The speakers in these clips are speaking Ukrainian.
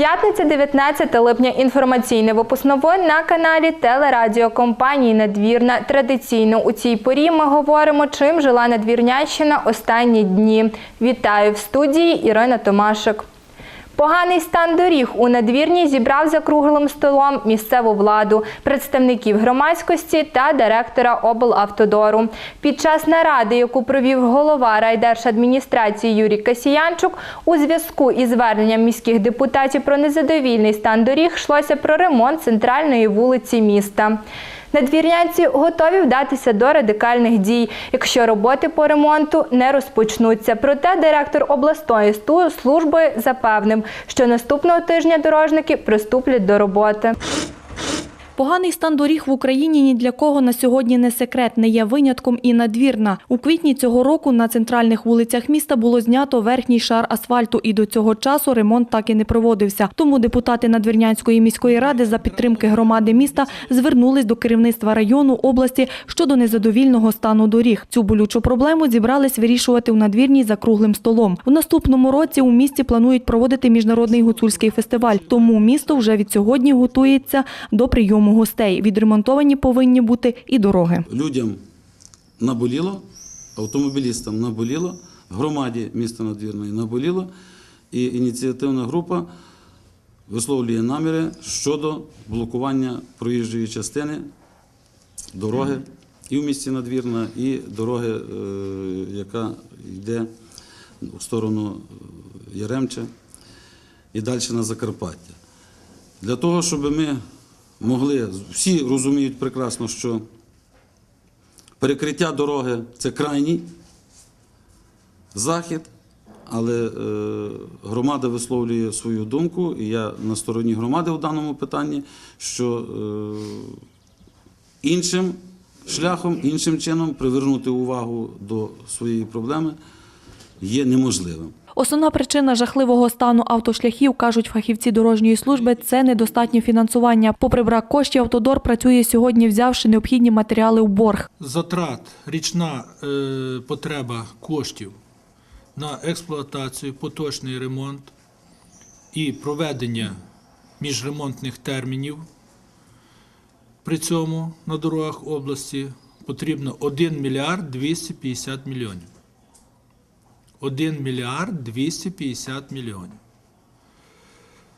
П'ятниця 19 липня. Інформаційний випуск новин на каналі телерадіокомпанії Надвірна. Традиційно у цій порі ми говоримо, чим жила Надвірнящина останні дні. Вітаю в студії Ірина Томашик. Поганий стан доріг у надвірні зібрав за круглим столом місцеву владу, представників громадськості та директора облавтодору. Під час наради, яку провів голова райдержадміністрації Юрій Касіянчук, у зв'язку із зверненням міських депутатів про незадовільний стан доріг йшлося про ремонт центральної вулиці міста. Надвірнянці готові вдатися до радикальних дій, якщо роботи по ремонту не розпочнуться. Проте директор обласної служби запевнив, що наступного тижня дорожники приступлять до роботи. Поганий стан доріг в Україні ні для кого на сьогодні не секрет, не є винятком і надвірна. У квітні цього року на центральних вулицях міста було знято верхній шар асфальту, і до цього часу ремонт так і не проводився. Тому депутати Надвірнянської міської ради за підтримки громади міста звернулись до керівництва району області щодо незадовільного стану доріг. Цю болючу проблему зібрались вирішувати у надвірній за круглим столом. У наступному році у місті планують проводити міжнародний гуцульський фестиваль. Тому місто вже від сьогодні готується до прийому гостей. Відремонтовані повинні бути і дороги. людям наболіло, автомобілістам наболіло, громаді міста Надвірної наболіло, і ініціативна група висловлює наміри щодо блокування проїжджої частини дороги і в місті Надвірна, і дороги, е, яка йде в сторону е, Яремча і далі на Закарпаття. Для того, щоб ми могли, всі розуміють прекрасно, що перекриття дороги це крайній захід, але е, громада висловлює свою думку, і я на стороні громади в даному питанні, що е, іншим шляхом, іншим чином привернути увагу до своєї проблеми є неможливим. Основна причина жахливого стану автошляхів, кажуть фахівці дорожньої служби, це недостатнє фінансування. Попри брак коштів, автодор працює сьогодні, взявши необхідні матеріали у борг. затрат, річна е, потреба коштів на експлуатацію, поточний ремонт і проведення міжремонтних термінів при цьому на дорогах області потрібно 1 мільярд 250 мільйонів. 1 мільярд 250 мільйонів.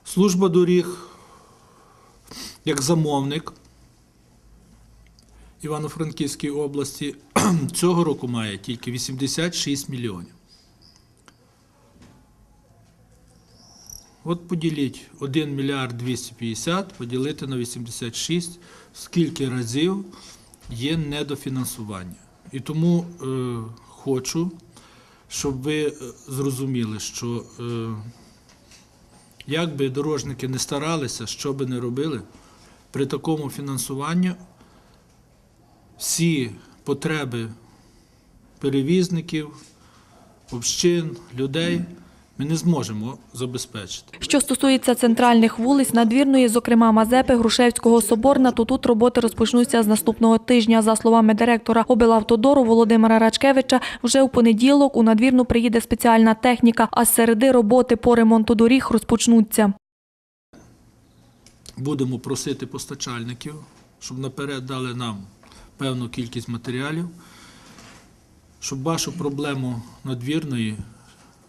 Служба доріг як замовник Івано-Франківській області цього року має тільки 86 мільйонів. От поділіть 1 мільярд 250 поділити на 86, скільки разів є недофінансування. І тому е, хочу, щоб ви е, зрозуміли, що е, як би дорожники не старалися, що би не робили, при такому фінансуванні всі потреби перевізників, общин, людей ми не зможемо забезпечити. Що стосується центральних вулиць, надвірної, зокрема Мазепи, Грушевського, Соборна, то тут роботи розпочнуться з наступного тижня. За словами директора облавтодору Володимира Рачкевича, вже у понеділок у надвірну приїде спеціальна техніка, а з середи роботи по ремонту доріг розпочнуться. Будемо просити постачальників, щоб наперед дали нам певну кількість матеріалів, щоб вашу проблему надвірної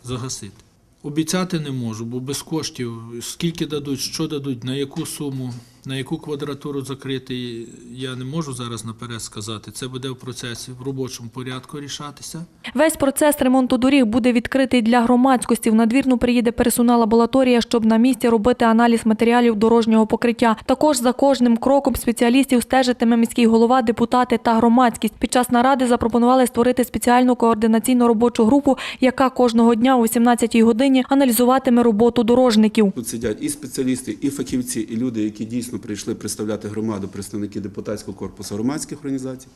загасити. Обіцяти не можу, бо без коштів. Скільки дадуть, що дадуть, на яку суму, на яку квадратуру закрити, я не можу зараз наперед сказати. Це буде в процесі в робочому порядку рішатися. Весь процес ремонту доріг буде відкритий для громадськості. В надвірну приїде персонал-лабораторія, щоб на місці робити аналіз матеріалів дорожнього покриття. Також за кожним кроком спеціалістів стежитиме міський голова, депутати та громадськість. Під час наради запропонували створити спеціальну координаційну робочу групу, яка кожного дня о 18-й годині аналізуватиме роботу дорожників. Тут сидять і спеціалісти, і фахівці, і люди, які дійсно прийшли представляти громаду, представники депутатського корпусу громадських організацій.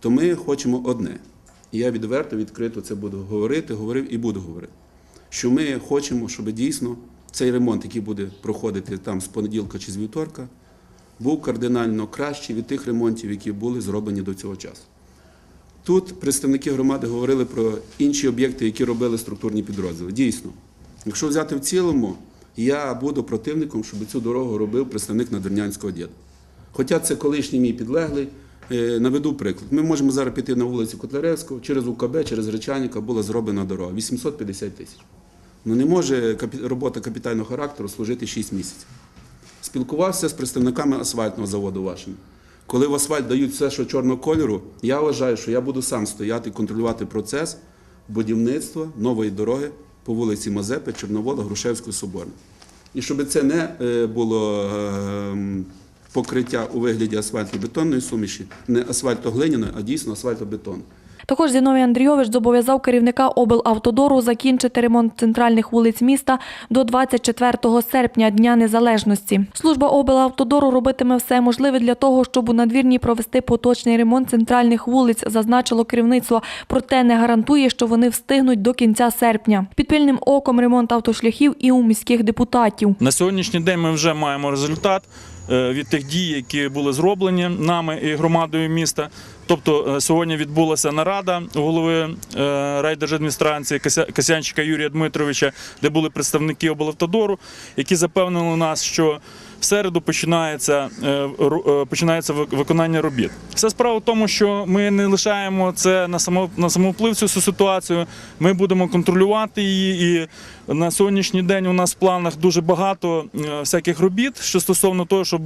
То ми хочемо одне. І я відверто, відкрито це буду говорити, говорив і буду говорити. Що ми хочемо, щоб дійсно цей ремонт, який буде проходити там з понеділка чи з вівторка, був кардинально кращий від тих ремонтів, які були зроблені до цього часу. Тут представники громади говорили про інші об'єкти, які робили структурні підрозділи. Дійсно, якщо взяти в цілому, я буду противником, щоб цю дорогу робив представник надвірнянського діда. Хоча це колишній мій підлеглий. Е, Наведу приклад. Ми можемо зараз піти на вулицю Котляревського, через УКБ, через Речаніка була зроблена дорога 850 тисяч. Ну не може робота капітального характеру служити 6 місяців. Спілкувався з представниками асфальтного заводу вашим. Коли в асфальт дають все, що чорного кольору, я вважаю, що я буду сам стояти контролювати процес будівництва нової дороги по вулиці Мазепи, Чорновола, Грушевського, собору. І щоб це не е, було е, покриття у вигляді асфальтобетонної суміші, не асфальтоглиняної, а дійсно асфальтобетонної. Також Зіновій Андрійович зобов'язав керівника облавтодору закінчити ремонт центральних вулиць міста до 24 серпня Дня Незалежності. Служба облавтодору робитиме все можливе для того, щоб у надвірні провести поточний ремонт центральних вулиць, зазначило керівництво, проте не гарантує, що вони встигнуть до кінця серпня. Під пильним оком ремонт автошляхів і у міських депутатів. На сьогоднішній день ми вже маємо результат від тих дій, які були зроблені нами і громадою міста. Тобто е, сьогодні відбулася нарада голови е, райдержадміністрації Касянчика Юрія Дмитровича, де були представники облавтодору, які запевнили нас, що в середу починається, е, е, починається виконання робіт. Вся справа в тому, що ми не лишаємо це на само на самовплив цю ситуацію. Ми будемо контролювати її. І на сьогоднішній день у нас в планах дуже багато е, всяких робіт, що стосовно того, щоб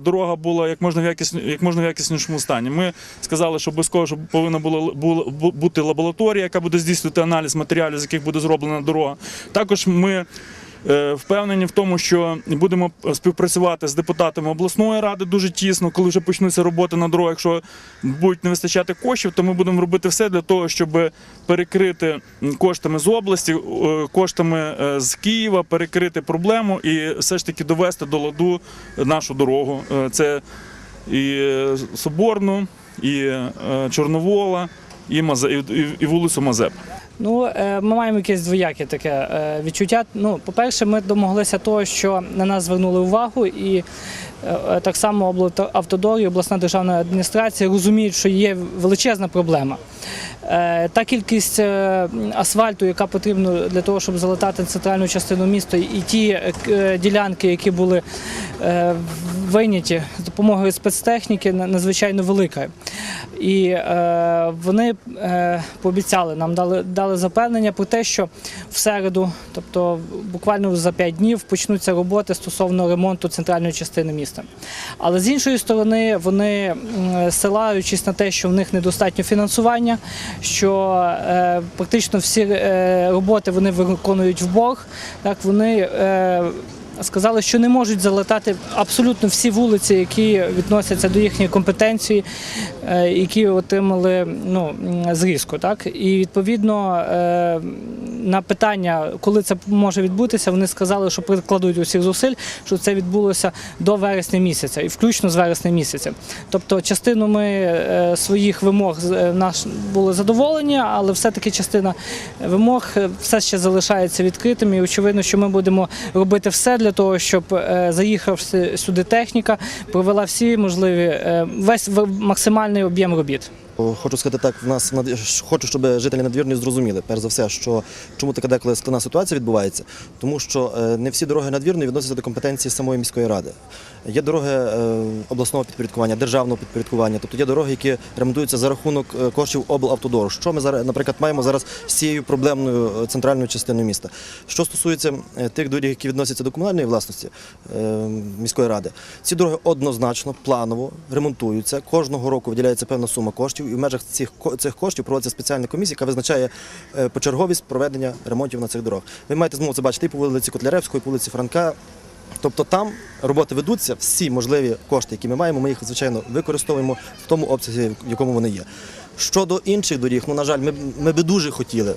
дорога була як можна в якісні- як можна в якіснішому стані. Ми сказали, що обов'язково щоб повинна була- бути лабораторія, яка буде здійснювати аналіз матеріалів, з яких буде зроблена дорога. Також ми. Е, Впевнені в тому, що будемо співпрацювати з депутатами обласної ради дуже тісно, коли вже почнуться роботи на дорогах. Якщо будуть не вистачати коштів, то ми будемо робити все для того, щоб перекрити коштами з області, е, коштами е, з Києва, перекрити проблему і все ж таки довести до ладу нашу дорогу. Це і Соборну, і Чорновола, і вулицю Мазеп. Ну, е, ми маємо якесь двояке таке е, відчуття. Ну, по-перше, ми домоглися того, що на нас звернули увагу, і так само облавтодор і обласна державна адміністрація розуміють, що є величезна проблема. Е, Та кількість е, асфальту, яка потрібна для того, щоб залатати центральну частину міста, і ті е, е, ділянки, які були е, вийняті з допомогою спецтехніки, надзвичайно велика. І е, вони е, пообіцяли нам дали, дали запевнення про те, що в середу, тобто буквально за 5 днів, почнуться роботи стосовно ремонту центральної частини міста. Але з іншої сторони, вони силаючись на те, що в них недостатньо фінансування, що е, практично всі е, роботи вони виконують в борг, так вони. Е, Сказали, що не можуть залатати абсолютно всі вулиці, які відносяться до їхньої компетенції, е, які отримали ну, зрізку. Так? І відповідно е, на питання, коли це може відбутися, вони сказали, що прикладуть усіх зусиль, що це відбулося до вересня місяця, і включно з вересня місяця. Тобто, частину ми е, своїх вимог наш були задоволені, але все-таки частина вимог все ще залишається відкритим. І очевидно, що ми будемо робити все для того, щоб е, заїхавши сюди техніка, провела всі можливі е, весь максимальний об'єм робіт. Хочу сказати так, в нас хочу, щоб жителі надвірної зрозуміли, перш за все, що чому така деколи складна ситуація відбувається, тому що е, не всі дороги надвірної відносяться до компетенції самої міської ради. Є дороги е, обласного підпорядкування, державного підпорядкування, тобто є дороги, які ремонтуються за рахунок е, коштів облавтодору. Що ми зараз, наприклад, маємо зараз з цією проблемною е, центральною частиною міста. Що стосується е, тих доріг, які відносяться до комунальної власності е, міської ради, ці дороги однозначно планово ремонтуються. Кожного року виділяється певна сума коштів, і в межах цих цих коштів проводиться спеціальна комісія, яка визначає е, почерговість проведення ремонтів на цих дорогах. Ви маєте змогу це бачити і по вулиці Котляревської, і по вулиці Франка. Тобто там роботи ведуться, всі можливі кошти, які ми маємо, ми їх звичайно використовуємо в тому обсязі, в якому вони є. Щодо інших доріг, ну на жаль, ми, ми би дуже хотіли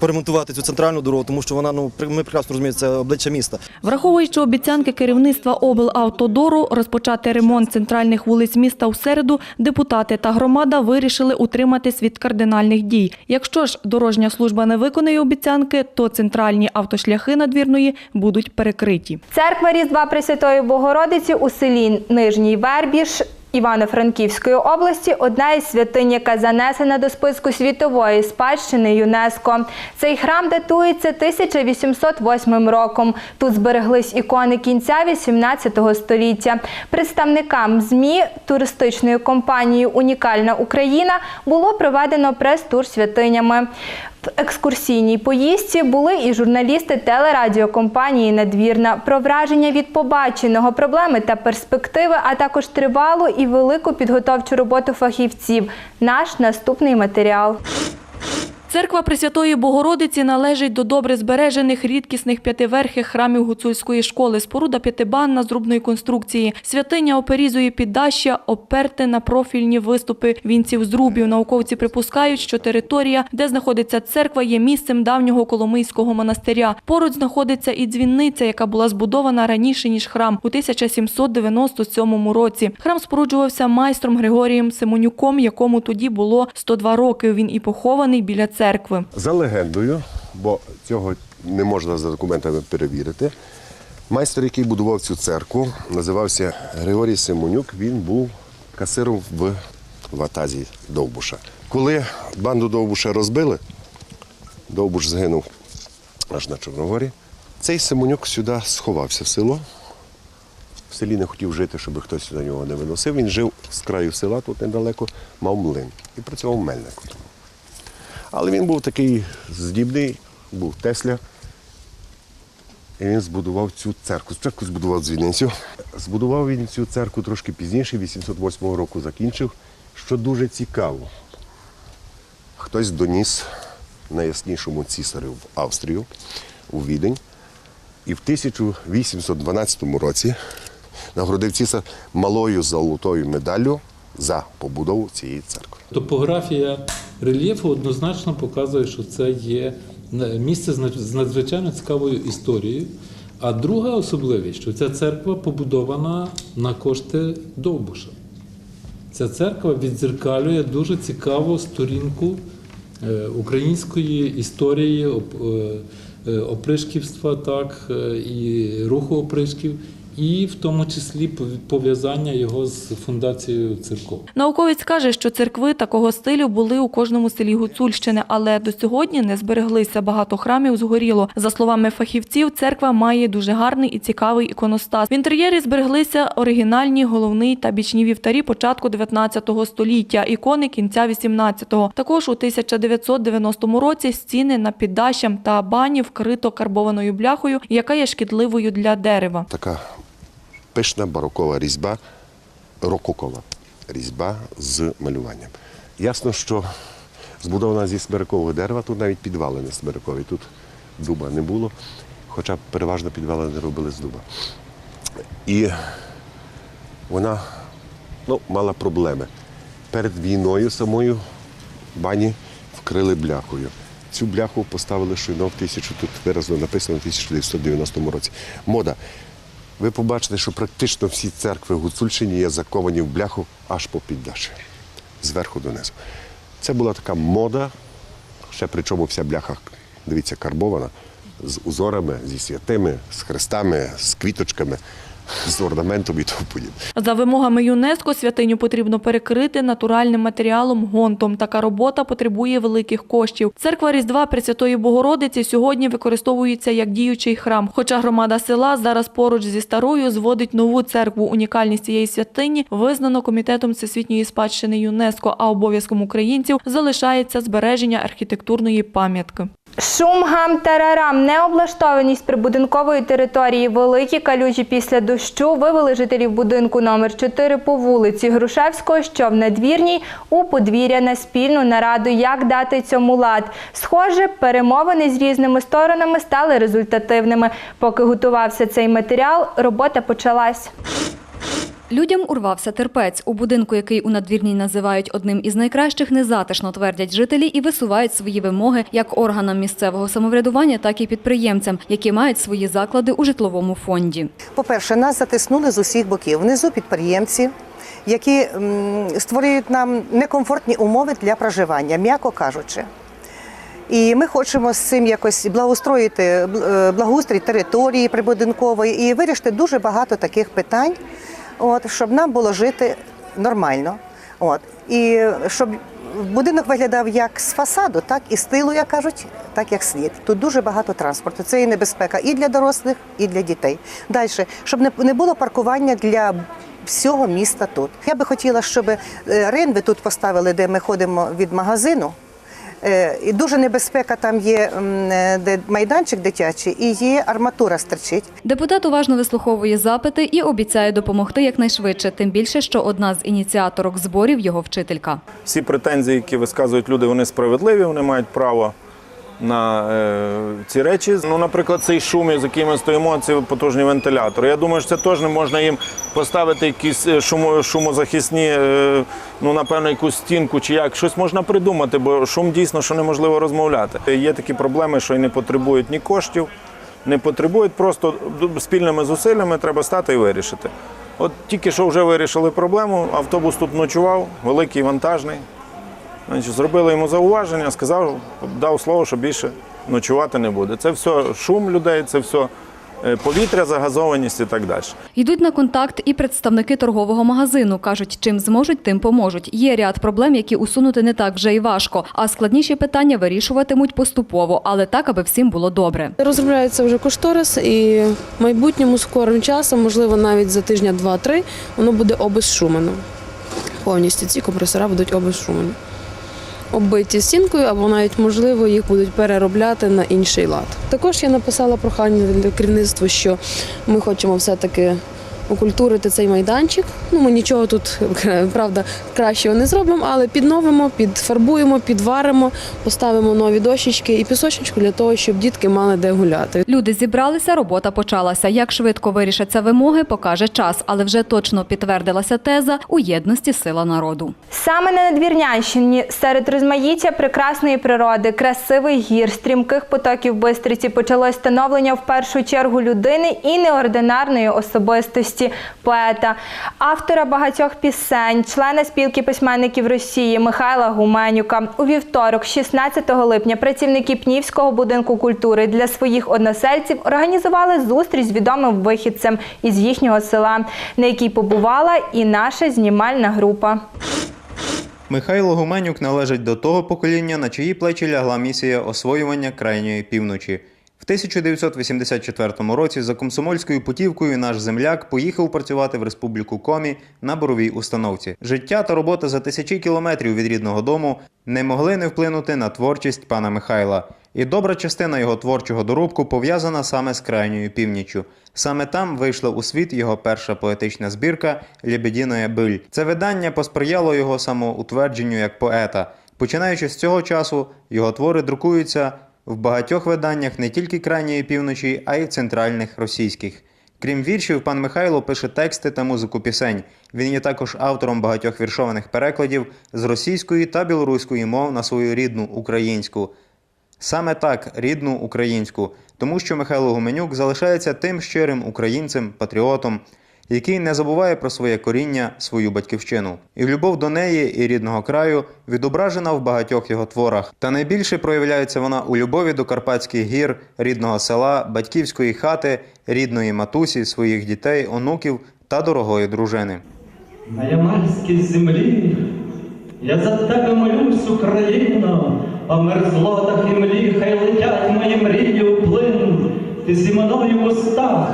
поремонтувати цю центральну дорогу, тому що вона ну ми прекрасно розуміємо, це обличчя міста. Враховуючи обіцянки керівництва облавтодору розпочати ремонт центральних вулиць міста у середу, депутати та громада вирішили утриматись від кардинальних дій. Якщо ж дорожня служба не виконає обіцянки, то центральні автошляхи надвірної будуть перекриті. Церква Різдва Пресвятої Богородиці у селі Нижній Вербіж Івано-Франківської області одна із святинь, яка занесена до списку світової спадщини ЮНЕСКО. Цей храм датується 1808 роком. Тут збереглись ікони кінця 18 століття. Представникам ЗМІ туристичної компанії Унікальна Україна було проведено прес-тур святинями. В екскурсійній поїздці були і журналісти телерадіокомпанії Надвірна. Про враження від побаченого, проблеми та перспективи, а також тривалу і велику підготовчу роботу фахівців. Наш наступний матеріал. Церква Пресвятої Богородиці належить до добре збережених рідкісних п'ятиверхих храмів гуцульської школи. Споруда п'ятибанна зрубної конструкції. Святиня оперізує піддаща, оперте на профільні виступи вінців зрубів. Науковці припускають, що територія, де знаходиться церква, є місцем давнього Коломийського монастиря. Поруч знаходиться і дзвінниця, яка була збудована раніше ніж храм у 1797 році. Храм споруджувався майстром Григорієм Симонюком, якому тоді було 102 роки. Він і похований біля церкви. За легендою, бо цього не можна за документами перевірити. Майстер, який будував цю церкву, називався Григорій Симонюк. Він був касиром в ватазі Довбуша. Коли банду Довбуша розбили, Довбуш згинув аж на Чорногорі. Цей Симонюк сюди сховався в село. В селі не хотів жити, щоб хтось сюди нього не виносив. Він жив з краю села, тут недалеко, мав млин і працював мельником. Але він був такий здібний, був Тесля. І він збудував цю церкву. Спочатку збудував дзвіницю. Збудував він цю церкву трошки пізніше, 808 року закінчив. Що дуже цікаво, хтось доніс найяснішому цісарю в Австрію, у Відень. І в 1812 році нагородив цісар малою золотою медаллю за побудову цієї церкви. Топографія рельєфу однозначно показує, що це є місце з надзвичайно цікавою історією. А друга особливість, що ця церква побудована на кошти Довбуша. Ця церква віддзеркалює дуже цікаву сторінку е, української історії е, е, опришківства, так, е, і руху опришків, і в тому числі пов- пов'язання його з фундацією церков. Науковець каже, що церкви такого стилю були у кожному селі Гуцульщини, але до сьогодні не збереглися. Багато храмів згоріло. За словами фахівців, церква має дуже гарний і цікавий іконостас. В інтер'єрі збереглися оригінальні головний та бічні вівтарі початку 19 століття, ікони кінця 18-го. Також у 1990 році стіни на піддащам та бані вкрито карбованою бляхою, яка є шкідливою для дерева. Така пишна барокова різьба, рококова різьба з малюванням. Ясно, що збудована зі смирикового дерева, тут навіть підвали не смирикові, тут дуба не було, хоча переважно підвали не робили з дуба. І вона ну, мала проблеми. Перед війною самою бані вкрили бляхою. Цю бляху поставили щойно в тисячу, тут виразно написано в 1990 році. Мода. Ви побачите, що практично всі церкви в Гуцульщині є заковані в бляху аж по піддаші, зверху донизу. Це була така мода, ще причому вся бляха, дивіться, карбована, з узорами, зі святими, з хрестами, з квіточками, з орнаментом і тому подібне. За вимогами ЮНЕСКО святиню потрібно перекрити натуральним матеріалом гонтом. Така робота потребує великих коштів. Церква Різдва Пресвятої Богородиці сьогодні використовується як діючий храм. Хоча громада села зараз поруч зі старою зводить нову церкву. Унікальність цієї святині визнано комітетом всесвітньої спадщини ЮНЕСКО, а обов'язком українців залишається збереження архітектурної пам'ятки. Шум, гам, тарарам, необлаштованість прибудинкової території, великі калюжі після дощу вивели жителів будинку номер 4 по вулиці Грушевського, що в надвірній, у подвір'я на спільну нараду, як дати цьому лад. Схоже, перемовини з різними сторонами стали результативними. Поки готувався цей матеріал, робота почалась. Людям урвався терпець. У будинку, який у надвірній називають одним із найкращих, незатишно твердять жителі і висувають свої вимоги як органам місцевого самоврядування, так і підприємцям, які мають свої заклади у житловому фонді. По-перше, нас затиснули з усіх боків. Внизу підприємці, які створюють нам некомфортні умови для проживання, м'яко кажучи. І ми хочемо з цим якось благоустроїти бл- е, благоустрій території прибудинкової і вирішити дуже багато таких питань, от, щоб нам було жити нормально. От. І щоб будинок виглядав як з фасаду, так і з тилу, як кажуть, так як слід. Тут дуже багато транспорту. Це і небезпека і для дорослих, і для дітей. Далі, щоб не, не було паркування для всього міста тут. Я би хотіла, щоб е, ринви тут поставили, де ми ходимо від магазину. Е, І дуже небезпека там є е, де майданчик дитячий і є арматура стерчить. Депутат уважно вислуховує запити і обіцяє допомогти якнайшвидше, тим більше, що одна з ініціаторок зборів його вчителька. всі претензії, які висказують люди, вони справедливі, вони мають право на е, ці речі. Ну, наприклад, цей шум, з яким ми стоїмо, ці потужні вентилятори. Я думаю, що це теж не можна їм поставити якісь е, шумо, шумозахисні, е, ну, напевно, якусь стінку чи як. Щось можна придумати, бо шум дійсно що неможливо розмовляти. Є такі проблеми, що й не потребують ні коштів, не потребують, просто спільними зусиллями треба стати і вирішити. От тільки що вже вирішили проблему, автобус тут ночував, великий вантажний. Значить, зробили йому зауваження, сказав, дав слово, що більше ночувати не буде. Це все шум людей, це все е, повітря, загазованість і так далі. Йдуть на контакт і представники торгового магазину. Кажуть, чим зможуть, тим поможуть. Є ряд проблем, які усунути не так вже і важко, а складніші питання вирішуватимуть поступово, але так, аби всім було добре. Розробляється вже кошторис, і в майбутньому скорим часом, можливо, навіть за тижня два-три, воно буде обезшумено. Повністю ці компресора будуть обезшумені. Оббиті стінкою, або навіть можливо їх будуть переробляти на інший лад. Також я написала прохання для керівництва, що ми хочемо все-таки окультурити цей майданчик. Ну, ми нічого тут правда кращого не зробимо, але підновимо, підфарбуємо, підваримо, поставимо нові дощечки і пісочечку для того, щоб дітки мали де гуляти. Люди зібралися, робота почалася. Як швидко вирішаться вимоги, покаже час, але вже точно підтвердилася теза у єдності сила народу. Саме на Надвірнянщині серед розмаїття прекрасної природи, красивих гір, стрімких потоків Бистриці почалось становлення в першу чергу людини і неординарної особистості поета, автора багатьох пісень, члена спілки письменників Росії Михайла Гуменюка. У вівторок, 16 липня, працівники Пнівського будинку культури для своїх односельців організували зустріч з відомим вихідцем із їхнього села, на якій побувала і наша знімальна група. Михайло Гуменюк належить до того покоління, на чиї плечі лягла місія освоювання крайньої півночі. В 1984 році за комсомольською путівкою наш земляк поїхав працювати в республіку Комі на боровій установці. Життя та робота за тисячі кілометрів від рідного дому не могли не вплинути на творчість пана Михайла. І добра частина його творчого доробку пов'язана саме з крайньою північчю. Саме там вийшла у світ його перша поетична збірка Лебедіноя биль. Це видання посприяло його самоутвердженню як поета. Починаючи з цього часу, його твори друкуються в багатьох виданнях не тільки крайньої півночі, а й центральних російських. Крім віршів, пан Михайло пише тексти та музику пісень. Він є також автором багатьох віршованих перекладів з російської та білоруської мов на свою рідну українську. Саме так, рідну українську, тому що Михайло Гуменюк залишається тим щирим українцем, патріотом, який не забуває про своє коріння, свою батьківщину. І любов до неї і рідного краю відображена в багатьох його творах. Та найбільше проявляється вона у любові до Карпатських гір, рідного села, батьківської хати, рідної матусі, своїх дітей, онуків та дорогої дружини. На ямальській землі я за тебе молюсь, Україно, а мерзлотах і млі хай летять мої мрії у плин. Ти зі мною в устах,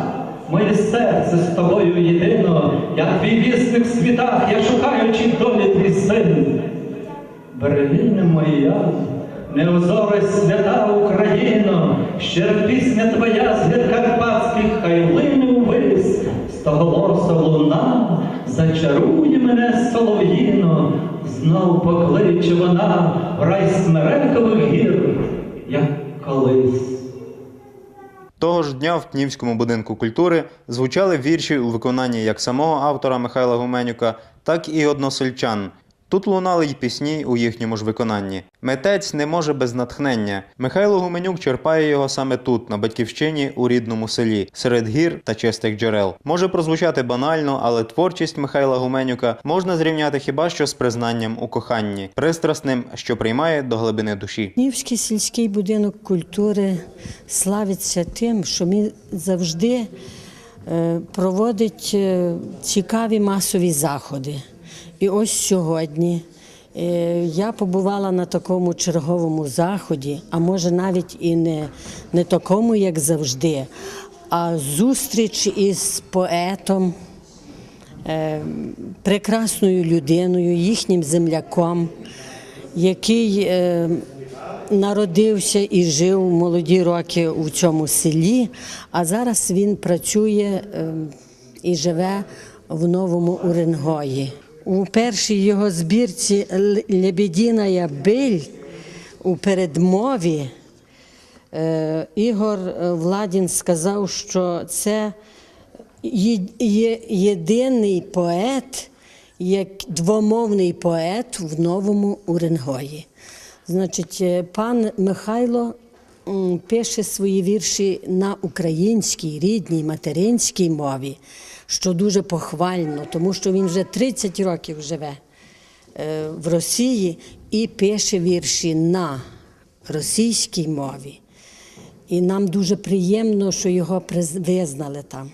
моє серце з тобою єдино, як твій вісник світах, я шукаю, чи долі твій син. Берегиня моя, неозоре свята Україно, щира пісня твоя з гір Карпатських, хай лине увись, стоголоса луна, зачарує мене солов'їно, знов покличе вона в рай смерекових гір, як колись. Того ж дня в Пнівському будинку культури звучали вірші у виконанні як самого автора Михайла Гуменюка, так і односельчан. Тут лунали й пісні у їхньому ж виконанні. Митець не може без натхнення. Михайло Гуменюк черпає його саме тут, на батьківщині, у рідному селі, серед гір та чистих джерел. Може прозвучати банально, але творчість Михайла Гуменюка можна зрівняти хіба що з признанням у коханні, пристрасним, що приймає до глибини душі. Нівський сільський будинок культури славиться тим, що він завжди е, проводить е, цікаві масові заходи. І ось сьогодні е, я побувала на такому черговому заході, а може навіть і не, не такому, як завжди, а зустріч із поетом, е, прекрасною людиною, їхнім земляком, який е, народився і жив молоді роки у цьому селі, а зараз він працює і живе в Новому Уренгої. У першій його збірці «Л- Лебедіна биль у передмові е, Ігор е, Владін сказав, що це є єдиний поет, як двомовний поет в новому Уренгої. Значить, е, пан Михайло пише свої вірші на українській, рідній, материнській мові, що дуже похвально, тому що він вже 30 років живе е, в Росії і пише вірші на російській мові. І нам дуже приємно, що його визнали там.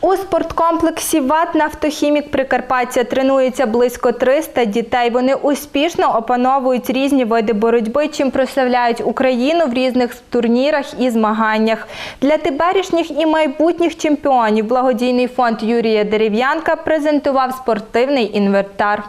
У спорткомплексі ВАТ «Нафтохімік Прикарпаття тренується близько 300 дітей. Вони успішно опановують різні види боротьби, чим прославляють Україну в різних турнірах і змаганнях. Для теперішніх і майбутніх чемпіонів благодійний фонд Юрія Дерев'янка презентував спортивний інвентар.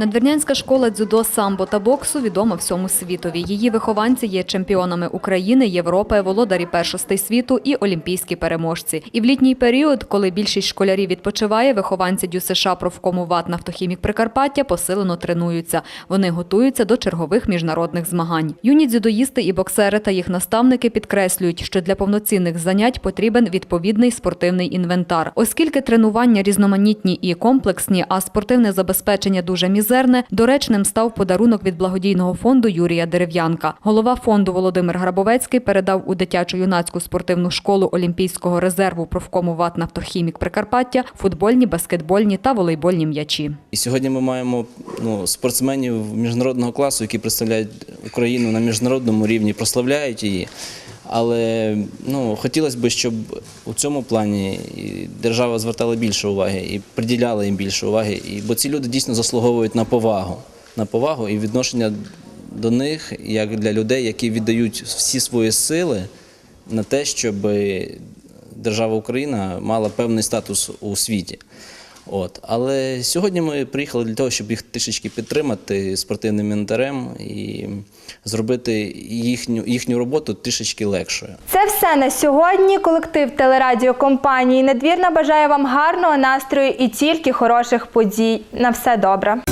Надвірнянська школа дзюдо, самбо та боксу відома всьому світові. Її вихованці є чемпіонами України, Європи, володарі першостей світу і олімпійські переможці. І в літній період, коли більшість школярів відпочиває, вихованці ДЮСШ профкому ВАТ «Нафтохімік Прикарпаття» посилено тренуються. Вони готуються до чергових міжнародних змагань. Юні дзюдоїсти і боксери та їх наставники підкреслюють, що для повноцінних занять потрібен відповідний спортивний інвентар. Оскільки тренування різноманітні і комплексні, а спортивне забезпечення дуже мізерне, доречним став подарунок від благодійного фонду Юрія Дерев'янка. Голова фонду Володимир Грабовецький передав у дитячо-юнацьку спортивну школу Олімпійського резерву профкому ВАТ «Нафтохімік Прикарпаття» футбольні, баскетбольні та волейбольні м'ячі. І сьогодні ми маємо ну, спортсменів міжнародного класу, які представляють Україну на міжнародному рівні, прославляють її. Але ну, хотілося б, щоб у цьому плані держава звертала більше уваги і приділяла їм більше уваги. І, бо ці люди дійсно заслуговують на повагу, на повагу і відношення до них як для людей, які віддають всі свої сили на те, щоб держава Україна мала певний статус у світі. От. Але сьогодні ми приїхали для того, щоб їх трішечки підтримати спортивним інтерем і зробити їхню, їхню роботу трішечки легшою. Це все на сьогодні. Колектив телерадіокомпанії Надвірна бажає вам гарного настрою і тільки хороших подій. На все добре.